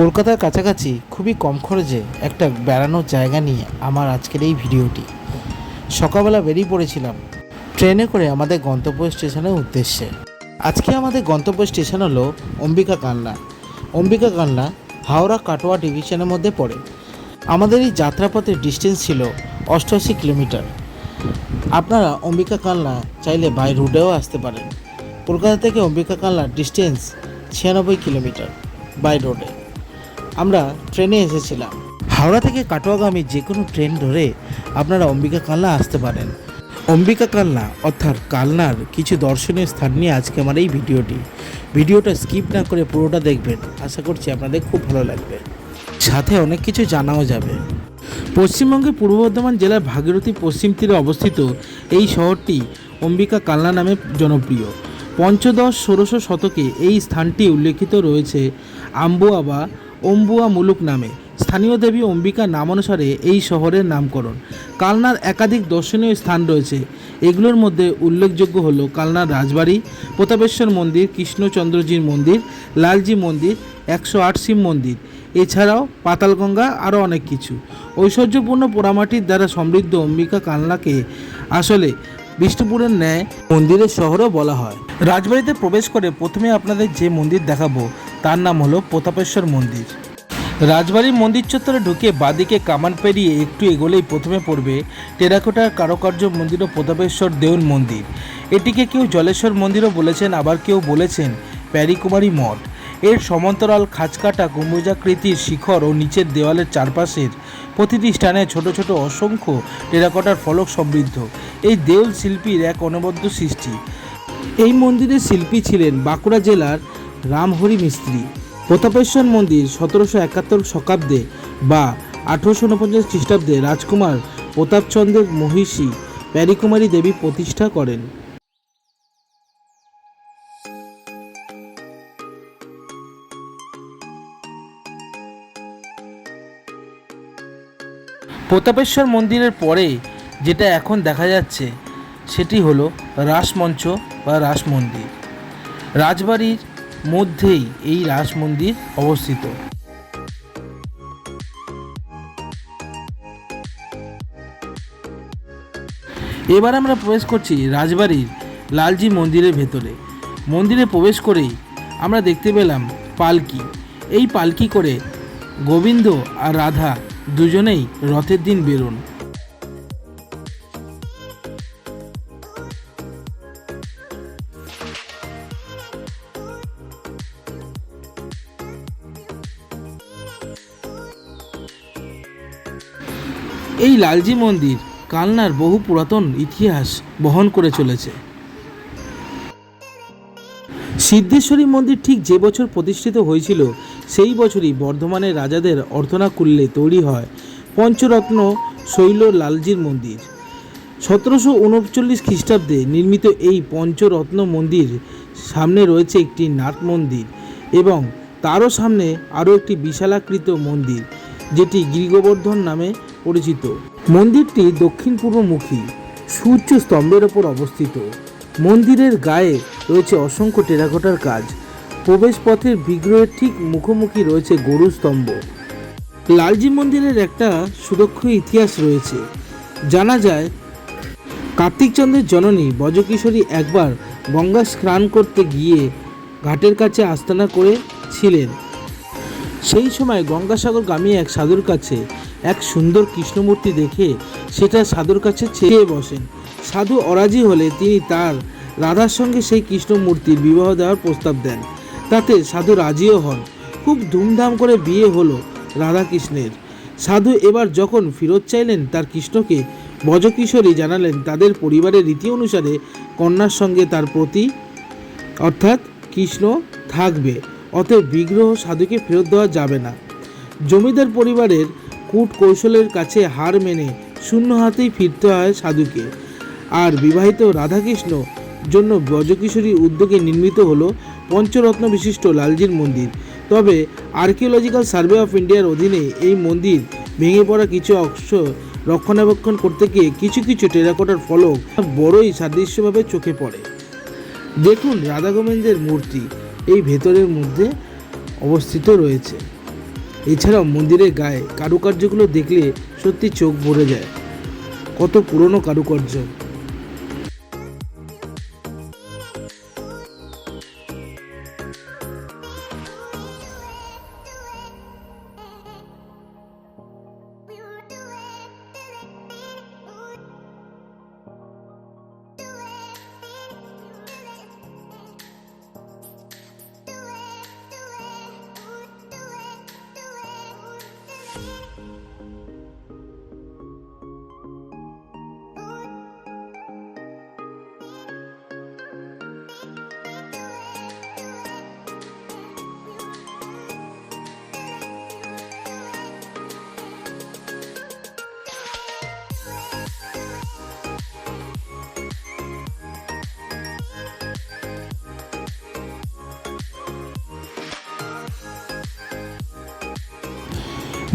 কলকাতার কাছাকাছি খুবই কম খরচে একটা বেড়ানোর জায়গা নিয়ে আমার আজকের এই ভিডিওটি। সকালবেলা বেরিয়ে পড়েছিলাম ট্রেনে করে আমাদের গন্তব্য স্টেশনের উদ্দেশ্যে। আজকে আমাদের গন্তব্য স্টেশন হলো অম্বিকা কান্না। অম্বিকা কান্না হাওড়া কাটোয়া ডিভিশনের মধ্যে পড়ে। আমাদের এই যাত্রাপথের ডিস্টেন্স ছিল অষ্টআশি কিলোমিটার। আপনারা অম্বিকা কান্না চাইলে বাই রুটেও আসতে পারেন। কলকাতা থেকে অম্বিকা কান্না ডিস্টেন্স ছিয়ানব্বই কিলোমিটার বাই রোডে আমরা ট্রেনে এসেছিলাম। হাওড়া থেকে কাটোয়াগামী যে কোনো ট্রেন ধরে আপনারা অম্বিকা কালনা আসতে পারেন। অম্বিকা কালনা অর্থাৎ কালনার কিছু দর্শনীয় স্থান নিয়ে আজকে আমার এই ভিডিওটি। ভিডিওটা স্কিপ না করে পুরোটা দেখবেন। আশা করছি আপনাদের খুব ভালো লাগবে। সাথে অনেক কিছু জানাও যাবে। পশ্চিমবঙ্গের পূর্ব বর্ধমান জেলার ভাগীরথী পশ্চিম তীরে অবস্থিত এই শহরটি অম্বিকা কালনা নামে জনপ্রিয়। পঞ্চদশ, ষোড়শ শতকে এই স্থানটি উল্লেখিত রয়েছে আম্বুয়া বা অম্বুয়া মুলুক নামে। স্থানীয় দেবী অম্বিকা নাম অনুসারে এই শহরের নামকরণ। কালনার একাধিক দর্শনীয় স্থান রয়েছে। এগুলোর মধ্যে উল্লেখযোগ্য হলো কালনার রাজবাড়ি, প্রতাপেশ্বর মন্দির, কৃষ্ণচন্দ্রজির মন্দির, লালজি মন্দির, একশো আট শিব মন্দির। এছাড়াও পাতালগঙ্গা আরও অনেক কিছু। ঐশ্বর্যপূর্ণ পোড়ামাটির দ্বারা সমৃদ্ধ অম্বিকা কালনাকে আসলে বিষ্ণুপুরের ন্যায় মন্দিরের শহরও বলা হয়। রাজবাড়িতে প্রবেশ করে প্রথমে আপনাদের যে মন্দির দেখাবো, তার নাম হলো প্রতাপেশ্বর মন্দির। রাজবাড়ির মন্দির চত্বরে ঢুকে বাদিকে কামান পেরিয়ে একটু এগোলেই প্রথমে পড়বে টেরাকোটার কারুকার্য মন্দির ও প্রতাপেশ্বর দেউল মন্দির। এটিকে কেউ জলেশ্বর মন্দিরও বলেছেন, আবার কেউ বলেছেন প্যারিকুমারী মঠ। এর সমান্তরাল খাঁচকাটা গম্বুজাকৃতির শিখর ও নিচের দেওয়ালের চারপাশের প্রতিটি স্থানে ছোট ছোট অসংখ্য টেরাকোটার ফলক সমৃদ্ধ। এই দেউল শিল্পীর এক অনবদ্য সৃষ্টি। এই মন্দিরের শিল্পী ছিলেন বাঁকুড়া জেলার রামহরি মিস্ত্রি। প্রতাপেশ্বর মন্দির সতেরোশো একাত্তর শতাব্দে বা আঠেরোশো উনপঞ্চাশ খ্রিস্টাব্দে রাজকুমার প্রতাপচন্দ্রের মহিষী প্যারিকুমারী দেবী প্রতিষ্ঠা করেন। প্রতাপেশ্বর মন্দিরের পরে যেটা এখন দেখা যাচ্ছে, সেটি হলো রাসমঞ্চ বা রাস মন্দির রাজবাড়ির মধ্যেই এই রাস মন্দির অবস্থিত। এবার আমরা প্রবেশ করছি রাজবাড়ির লালজি মন্দিরের ভেতরে। মন্দিরে প্রবেশ করেই আমরা দেখতে পেলাম পালকি। এই পালকি করে গোবিন্দ আর রাধা দুজনেই রথের দিন বেরোন। এই লালজি মন্দির কালনার বহু পুরাতন ইতিহাস বহন করে চলেছে। সিদ্ধেশ্বরী মন্দির ঠিক যে বছর প্রতিষ্ঠিত হয়েছিল সেই বছরই বর্ধমানের রাজাদের অর্থনাকুল্যে তৈরি হয় পঞ্চরত্ন শৈল লালজির মন্দির। সতেরোশো উনচল্লিশ খ্রিস্টাব্দে নির্মিত এই পঞ্চরত্ন মন্দির সামনে রয়েছে একটি নাট মন্দির এবং তারও সামনে আরও একটি বিশালাকৃত মন্দির, যেটি গিরিগোবর্ধন নামে পরিচিত। মন্দিরটি দক্ষিণ পূর্বমুখী সূর্য স্তম্ভের ওপর অবস্থিত। মন্দিরের গায়ে রয়েছে অসংখ্য টেরাকোটার কাজ। প্রবেশপথের বিগ্রহের ঠিক মুখোমুখি রয়েছে গরু স্তম্ভ। লালজি মন্দিরের একটা সুদক্ষ ইতিহাস রয়েছে। জানা যায়, কার্তিকচন্দ্রের জননী বজকিশোরী একবার গঙ্গা স্নান করতে গিয়ে ঘাটের কাছে আস্তানা করেছিলেন সেই সময় গঙ্গাসাগর গঙ্গাসাগরগামী এক সাধুর কাছে এক সুন্দর কৃষ্ণমূর্তি দেখে সেটা সাধুর কাছে চেয়ে বসেন। সাধু অরাজি হলে তিনি তার রাধার সঙ্গে সেই কৃষ্ণমূর্তির বিবাহ দেওয়ার প্রস্তাব দেন। তাতে সাধু রাজিও হন। খুব ধুমধাম করে বিয়ে হলো রাধা কৃষ্ণের সাধু এবার যখন ফেরত চাইলেন তার কৃষ্ণকে, বজকিশোরী জানালেন তাদের পরিবারের রীতি অনুসারে কন্যার সঙ্গে তার প্রতি অর্থাৎ কৃষ্ণ থাকবে, অতএব বিগ্রহ সাধুকে ফেরত দেওয়া যাবে না। জমিদার পরিবারের কূট কৌশলের কাছে হার মেনে শূন্য হাতেই ফিরতে হয় সাধুকে। আর বিবাহিত রাধাকৃষ্ণ জন্য ব্রজকিশোরী উদ্যোগে নির্মিত হলো পঞ্চরত্ন বিশিষ্ট লালজির মন্দির। তবে আর্কিওলজিক্যাল সার্ভে অফ ইন্ডিয়ার অধীনে এই মন্দির ভেঙে পড়া কিছু অংশ রক্ষণাবেক্ষণ করতে গিয়ে কিছু কিছু টেরাকোটার ফলক বড়ই সাদৃশ্যভাবে চোখে পড়ে। দেখুন রাধা গোবিন্দের মূর্তি এই ভেতরের মধ্যে অবস্থিত রয়েছে। এছাড়াও মন্দিরের গায়ে কারুকার্যগুলো দেখলে সত্যি চোখ ভরে যায়। কত পুরনো কারুকার্য।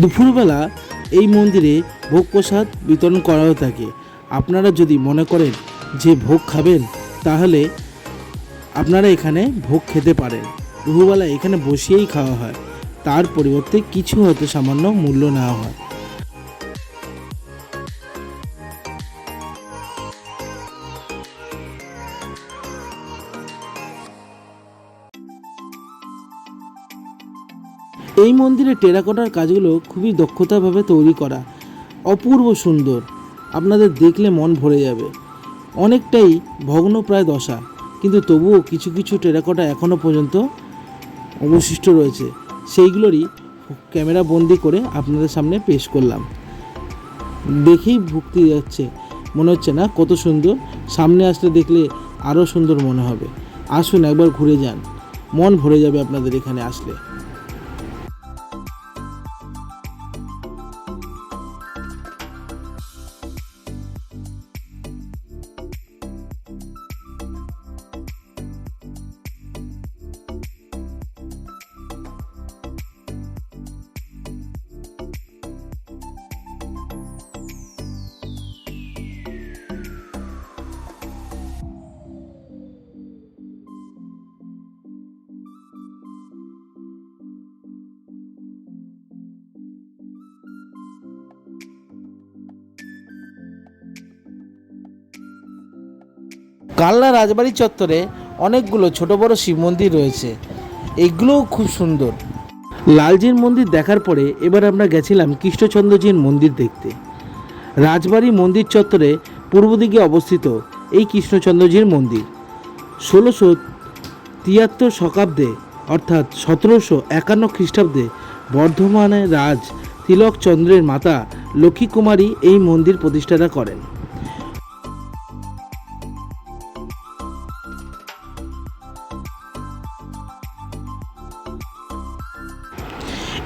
দুপুরবেলা এই মন্দিরে ভোগ প্রসাদ বিতরণ করা হয়ে থাকে। আপনারা যদি মনে করেন যে ভোগ খাবেন, তাহলে আপনারা এখানে ভোগ খেতে পারেন। দুপুরবেলা এখানে বসিয়েই খাওয়া হয়। তার পরিবর্তে কিছু হয়তো সামান্য মূল্য নেওয়া হয়। এই মন্দিরের টেরাকোটার কাজগুলো খুবই দক্ষতাভাবে তৈরি করা অপূর্ব সুন্দর। আপনাদের দেখলে মন ভরে যাবে। অনেকটাই ভগ্নপ্রায় দশা, কিন্তু তবুও কিছু কিছু টেরাকোটা এখনও পর্যন্ত অবশিষ্ট রয়েছে। সেইগুলোরই ক্যামেরা বন্দি করে আপনাদের সামনে পেশ করলাম। দেখেই ভুক্তি যাচ্ছে। মনে হচ্ছে না কত সুন্দর। সামনে আসলে দেখলে আরও সুন্দর মনে হবে। আসুন একবার ঘুরে যান। মন ভরে যাবে আপনাদের এখানে আসলে। কালনা রাজবাড়ি চত্বরে অনেকগুলো ছোট বড় শিব মন্দির রয়েছে। এগুলোও খুব সুন্দর। লালজির মন্দির দেখার পরে এবার আমরা গেছিলাম কৃষ্ণচন্দ্রজির মন্দির দেখতে। রাজবাড়ি মন্দির চত্বরে পূর্ব দিকে অবস্থিত এই কৃষ্ণচন্দ্রজির মন্দির। ষোলোশো তিয়াত্তর শতাব্দে অর্থাৎ সতেরোশো একান্ন খ্রিস্টাব্দে বর্ধমানের রাজ তিলকচন্দ্রের মাতা লক্ষ্মী কুমারী এই মন্দির প্রতিষ্ঠাতা করেন।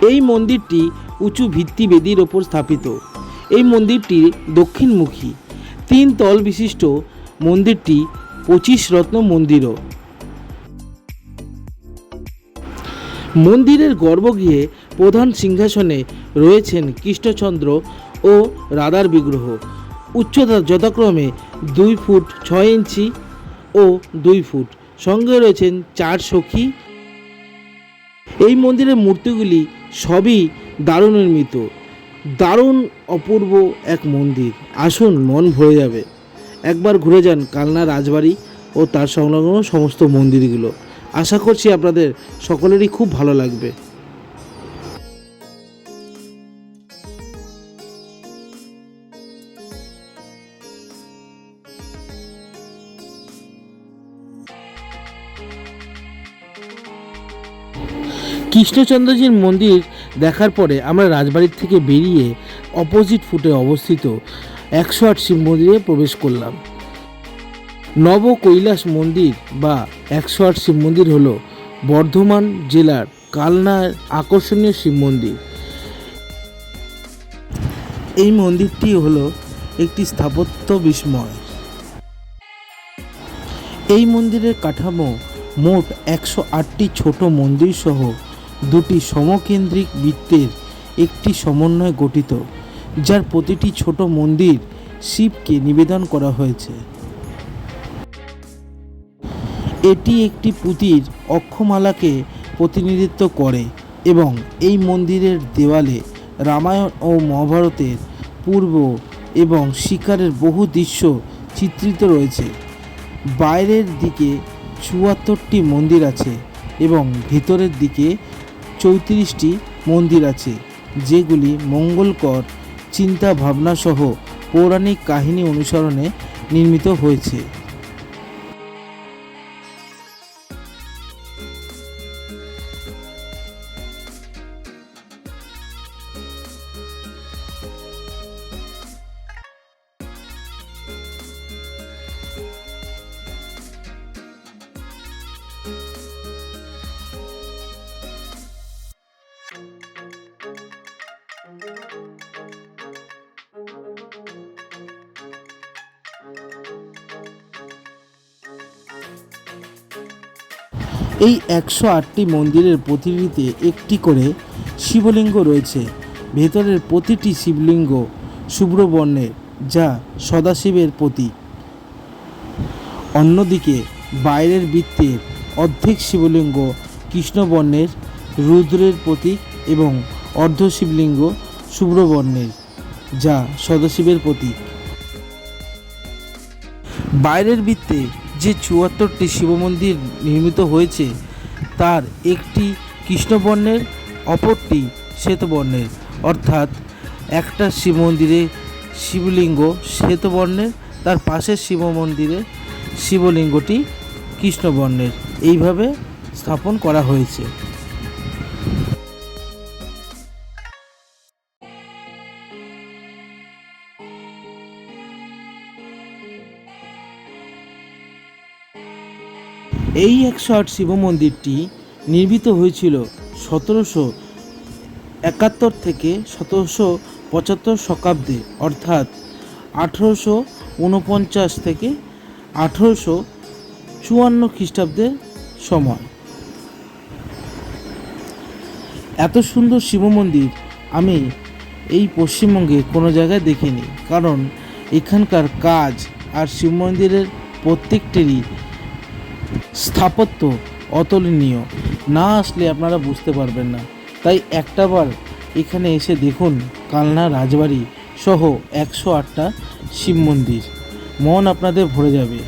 এই মন্দিরটি উঁচু ভিত্তিবেদির ওপর স্থাপিত। এই মন্দিরটি দক্ষিণমুখী। তিন তল বিশিষ্ট মন্দিরটি পঁচিশ রত্ন মন্দিরও। মন্দিরের গর্ভগৃহে প্রধান সিংহাসনে রয়েছেন কৃষ্ণচন্দ্র ও রাধার বিগ্রহ। উচ্চতা যথাক্রমে দুই ফুট ছয় ইঞ্চি ও দুই ফুট। সঙ্গে রয়েছেন চার সখী। এই মন্দিরের মূর্তিগুলি সবই দারুণ নির্মিত। দারুণ অপূর্ব এক মন্দির। আসুন, মন ভরে যাবে। একবার ঘুরে যান কালনা রাজবাড়ি ও তার সংলগ্ন সমস্ত মন্দিরগুলো। আশা করছি আপনাদের সকলেরই খুব ভালো লাগবে। কৃষ্ণচন্দ্রজির মন্দির দেখার পরে আমরা রাজবাড়ির থেকে বেরিয়ে অপোজিট ফুটে অবস্থিত একশো আট শিব মন্দিরে প্রবেশ করলাম। নব কৈলাস মন্দির বা একশো আট শিব মন্দির হল বর্ধমান জেলার কালনার আকর্ষণীয় শিব মন্দির। এই মন্দিরটি হলো একটি স্থাপত্য বিস্ময়। এই মন্দিরের কাঠামো মোট একশো আটটি ছোট মন্দির সহ দুটি সমকেন্দ্রিক বৃত্তের একটি সমন্বয়ে গঠিত, যার প্রতিটি ছোট মন্দির শিবকে নিবেদন করা হয়েছে। এটি একটি পুঁতির অক্ষমালাকে প্রতিনিধিত্ব করে এবং এই মন্দিরের দেওয়ালে রামায়ণ ও মহাভারতের পূর্ব এবং শিকারের বহু দৃশ্য চিত্রিত রয়েছে। বাইরের দিকে চুয়াত্তরটি মন্দির আছে এবং ভিতরের দিকে চৌত্রিশটি মন্দির আছে যেগুলি মঙ্গলকর চিন্তা ভাবনাসহ পৌরাণিক কাহিনী অনুসরণে নির্মিত হয়েছে। এই একশো আটটি মন্দিরের প্রতিটিতে একটি করে শিবলিঙ্গ রয়েছে। ভেতরের প্রতিটি শিবলিঙ্গ শুভ্র বর্ণের যা সদাশিবের প্রতীক। অন্যদিকে বাইরের বৃত্তের অর্ধেক শিবলিঙ্গ কৃষ্ণবর্ণের, রুদ্রের প্রতীক এবং অর্ধ শিবলিঙ্গ শুভ্রবর্ণের যা সদাশিবের প্রতীক। বাইরের বৃত্তে যে চুয়াত্তরটি শিব মন্দির নির্মিত হয়েছে, তার একটি কৃষ্ণবর্ণের, অপরটি শ্বেতবর্ণের। অর্থাৎ, একটা শিব মন্দিরে শিবলিঙ্গ শ্বেতবর্ণের, তার পাশের শিব মন্দিরে শিবলিঙ্গটি কৃষ্ণবর্ণের। এইভাবে স্থাপন করা হয়েছে। এই একশো আট শিব মন্দিরটি নির্মিত হয়েছিল সতেরোশো একাত্তর থেকে সতেরোশো পঁচাত্তর শতাব্দে, অর্থাৎ আঠেরোশো উনপঞ্চাশ থেকে আঠেরোশো চুয়ান্ন খ্রিস্টাব্দের সময়। এত সুন্দর শিব মন্দির আমি এই পশ্চিমবঙ্গে কোনো জায়গায় দেখিনি, কারণ এখানকার কাজ আর শিব মন্দিরের প্রত্যেকটিরই স্থাপত্য অতুলনীয়। না আসলে আপনারা বুঝতে পারবেন না। তাই একটাবার এখানে এসে দেখুন কালনা রাজবাড়ি সহ একশো আটটা শিব মন্দির। মন আপনাদের ভরে যাবে।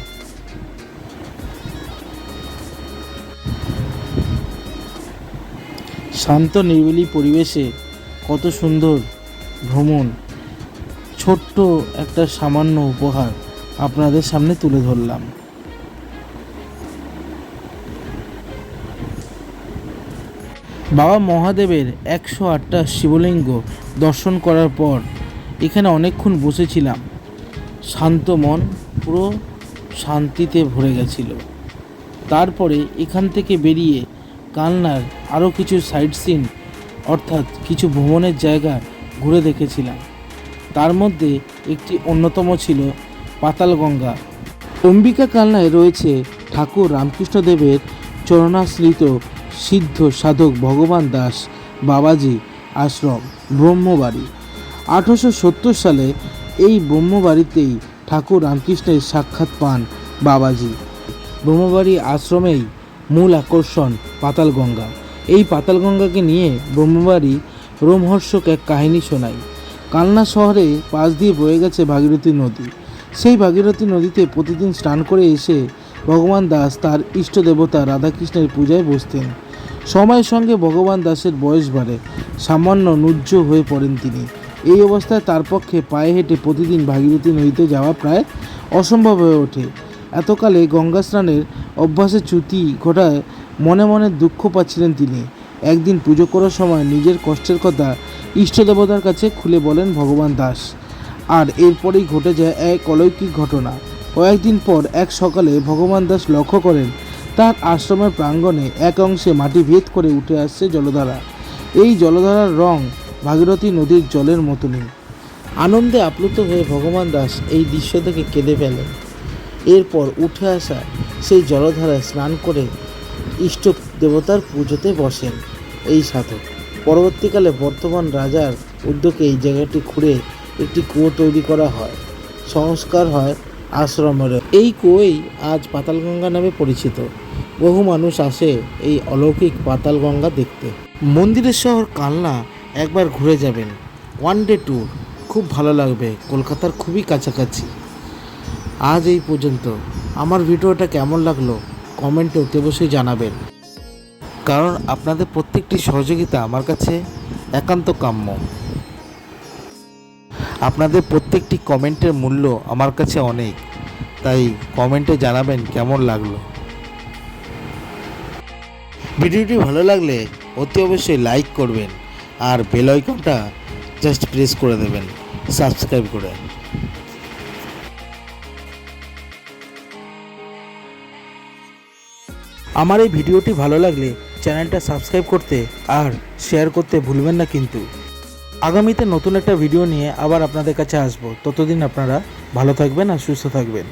শান্ত নিরিবিলি পরিবেশে কত সুন্দর ভ্রমণ। ছোট্ট একটা সামান্য উপহার আপনাদের সামনে তুলে ধরলাম। বাবা মহাদেবের একশো আটটা শিবলিঙ্গ দর্শন করার পর এখানে অনেকক্ষণ বসেছিলাম। শান্ত মন পুরো শান্তিতে ভরে গেছিল। তারপরে এখান থেকে বেরিয়ে কালনার আরও কিছু সাইট সিন, অর্থাৎ কিছু ভ্রমণের জায়গা ঘুরে দেখেছিলাম। তার মধ্যে একটি অন্যতম ছিল পাতালগঙ্গা। অম্বিকা কালনায় রয়েছে ঠাকুর রামকৃষ্ণদেবের চরণাশ্রিত সিদ্ধ সাধক ভগবান দাস বাবাজি আশ্রম, ব্রহ্মবাড়ি। আঠারোশো সত্তর সালে এই ব্রহ্মবাড়িতেই ঠাকুর রামকৃষ্ণের সাক্ষাৎ পান বাবাজি। ব্রহ্মবাড়ি আশ্রমেই মূল আকর্ষণ পাতালগঙ্গা। এই পাতালগঙ্গাকে নিয়ে ব্রহ্মবাড়ি রোমহর্ষক এক কাহিনী শোনায়। কালনা শহরে পাশ দিয়ে বয়ে গেছে ভাগীরথী নদী। সেই ভাগীরথী নদীতে প্রতিদিন স্নান করে এসে ভগবান দাস তার ইষ্ট দেবতা রাধাকৃষ্ণের পূজায় বসতেন। সময়ের সঙ্গে ভগবান দাসের বয়স বাড়ে, সামান্য নুজ্জ হয়ে পড়েন তিনি। এই অবস্থায় তার পক্ষে পায়ে হেঁটে প্রতিদিন ভাগীরথী নদীতে যাওয়া প্রায় অসম্ভব হয়ে ওঠে। এতকালে গঙ্গা স্নানের অভ্যাসে চ্যুতি ঘটায় মনে মনে দুঃখ পাচ্ছিলেন তিনি। একদিন পুজো করার সময় নিজের কষ্টের কথা ইষ্ট দেবতার কাছে খুলে বলেন ভগবান দাস, আর এরপরেই ঘটে যায় এক অলৌকিক ঘটনা। কয়েকদিন পর এক সকালে ভগবান দাস লক্ষ্য করেন তার আশ্রমের প্রাঙ্গণে এক অংশে মাটি ভেদ করে উঠে আসছে জলধারা। এই জলধারার রং ভাগীরথী নদীর জলের মতনই। আনন্দে আপ্লুত হয়ে ভগবান দাস এই দৃশ্য থেকে কেঁদে ফেলেন। এরপর উঠে আসা সেই জলধারায় স্নান করে ইষ্ট দেবতার পুজোতে বসেন এই সাধক। পরবর্তীকালে বর্তমান রাজার উদ্যোগে এই জায়গাটি খুঁড়ে একটি কুয়ো তৈরি করা হয়। সংস্কার হয় আশ্রমের। এই কুয়োই আজ পাতালগঙ্গা নামে পরিচিত। বহু মানুষ আসে এই অলৌকিক পাতালগঙ্গা দেখতে। মন্দিরের শহর কালনা একবার ঘুরে যাবেন। One day tour. খুব ভালো লাগবে। কলকাতার খুবই কাছাকাছি। আজ এই পর্যন্ত। আমার ভিডিওটা কেমন লাগল? কমেন্টে অতি অবশ্যই জানাবেন। কারণ আপনাদের প্রত্যেকটি সহযোগিতা আমার কাছে একান্ত কাম্য। আপনাদের প্রত্যেকটি কমেন্টের মূল্য আমার কাছে অনেক, তাই কমেন্টে জানাবেন কেমন লাগল। ভিডিওটি ভালো লাগলে অতি অবশ্যই লাইক করবেন আর বেল আইকনটা জাস্ট প্রেস করে দেবেন, সাবস্ক্রাইব করে। আমার এই ভিডিওটি ভালো লাগলে চ্যানেলটা সাবস্ক্রাইব করতে আর শেয়ার করতে ভুলবেন না কিন্তু। আগামীতে নতুন একটা ভিডিও নিয়ে আবার আপনাদের কাছে আসব। ততদিন আপনারা ভালো থাকবেন আর সুস্থ থাকবেন।